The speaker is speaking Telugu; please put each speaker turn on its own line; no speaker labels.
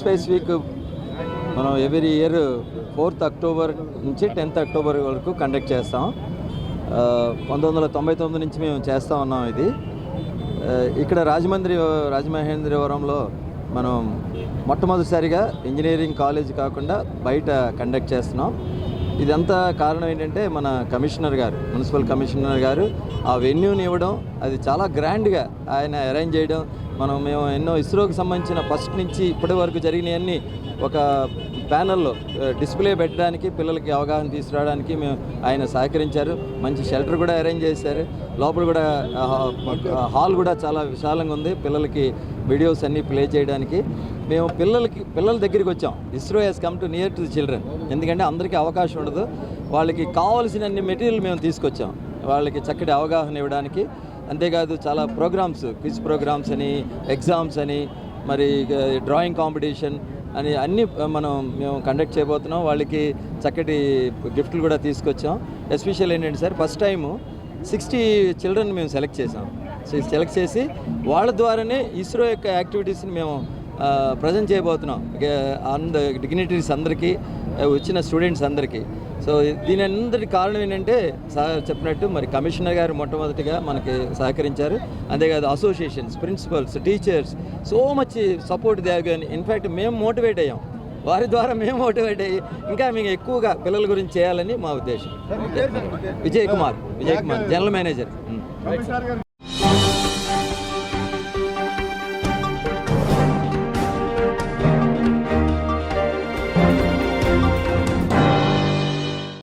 స్పేస్ వీక్ మనం ఎవ్రీ ఇయర్ ఫోర్త్ అక్టోబర్ నుంచి టెన్త్ అక్టోబర్ వరకు కండక్ట్ చేస్తాం. పంతొమ్మిది వందల తొంభై తొమ్మిది నుంచి మేము చేస్తూ ఉన్నాం ఇది. ఇక్కడ రాజమండ్రి రాజమహేంద్రవరంలో మనం మొట్టమొదటిసారిగా ఇంజనీరింగ్ కాలేజ్ కాకుండా బయట కండక్ట్ చేస్తున్నాం. ఇదంతా కారణం ఏంటంటే మన కమిషనర్ గారు మున్సిపల్ కమిషనర్ గారు ఆ వెన్యూని ఇవ్వడం అది చాలా గ్రాండ్గా ఆయన అరేంజ్ చేయడం మనం మేము ఎన్నో ఇస్రోకి సంబంధించిన ఫస్ట్ నుంచి ఇప్పటి వరకు జరిగినవన్నీ ఒక ప్యానల్లో డిస్ప్లే పెట్టడానికి పిల్లలకి అవగాహన తీసుకురావడానికి మేము ఆయన సహకరించారు. మంచి షెల్టర్ కూడా అరేంజ్ చేశారు. లోపల కూడా హాల్ కూడా చాలా విశాలంగా ఉంది. పిల్లలకి వీడియోస్ అన్నీ ప్లే చేయడానికి. మేము పిల్లలకి పిల్లల దగ్గరికి వచ్చాం. ISRO has come to near to the children ఎందుకంటే అందరికీ అవకాశం ఉండదు. వాళ్ళకి కావాల్సిన అన్ని మెటీరియల్ మేము తీసుకొచ్చాం. వాళ్ళకి చక్కటి అవగాహన ఇవ్వడానికి. అంతేకాదు చాలా ప్రోగ్రామ్స్ క్విజ్ ప్రోగ్రామ్స్ అని ఎగ్జామ్స్ అని మరి డ్రాయింగ్ కాంపిటీషన్ అని అన్నీ మనం మేము కండక్ట్ చేయబోతున్నాం. వాళ్ళకి చక్కటి గిఫ్ట్లు కూడా తీసుకొచ్చాం. ఎస్పెషల్ ఏంటంటే sir first time sixty children మేము సెలెక్ట్ చేసాం సో సెలెక్ట్ చేసి వాళ్ళ ద్వారానే ఇస్రో యొక్క యాక్టివిటీస్ని మేము ప్రజెంట్ చేయబోతున్నాం. అంద డిగ్నిటరీస్ అందరికీ వచ్చిన స్టూడెంట్స్ అందరికీ. సో దీని అందరి కారణం ఏంటంటే సార్ చెప్పినట్టు మరి కమిషనర్ గారు మొట్టమొదటిగా మనకి సహకరించారు. అంతేకాదు associations principals teachers so much support Devagani in fact మేము మోటివేట్ అయ్యాం. వారి ద్వారా మేము మోటివేట్ అయ్యి ఇంకా మీకు ఎక్కువగా పిల్లల గురించి చేయాలని మా ఉద్దేశం. Vijay Kumar Vijay Kumar general manager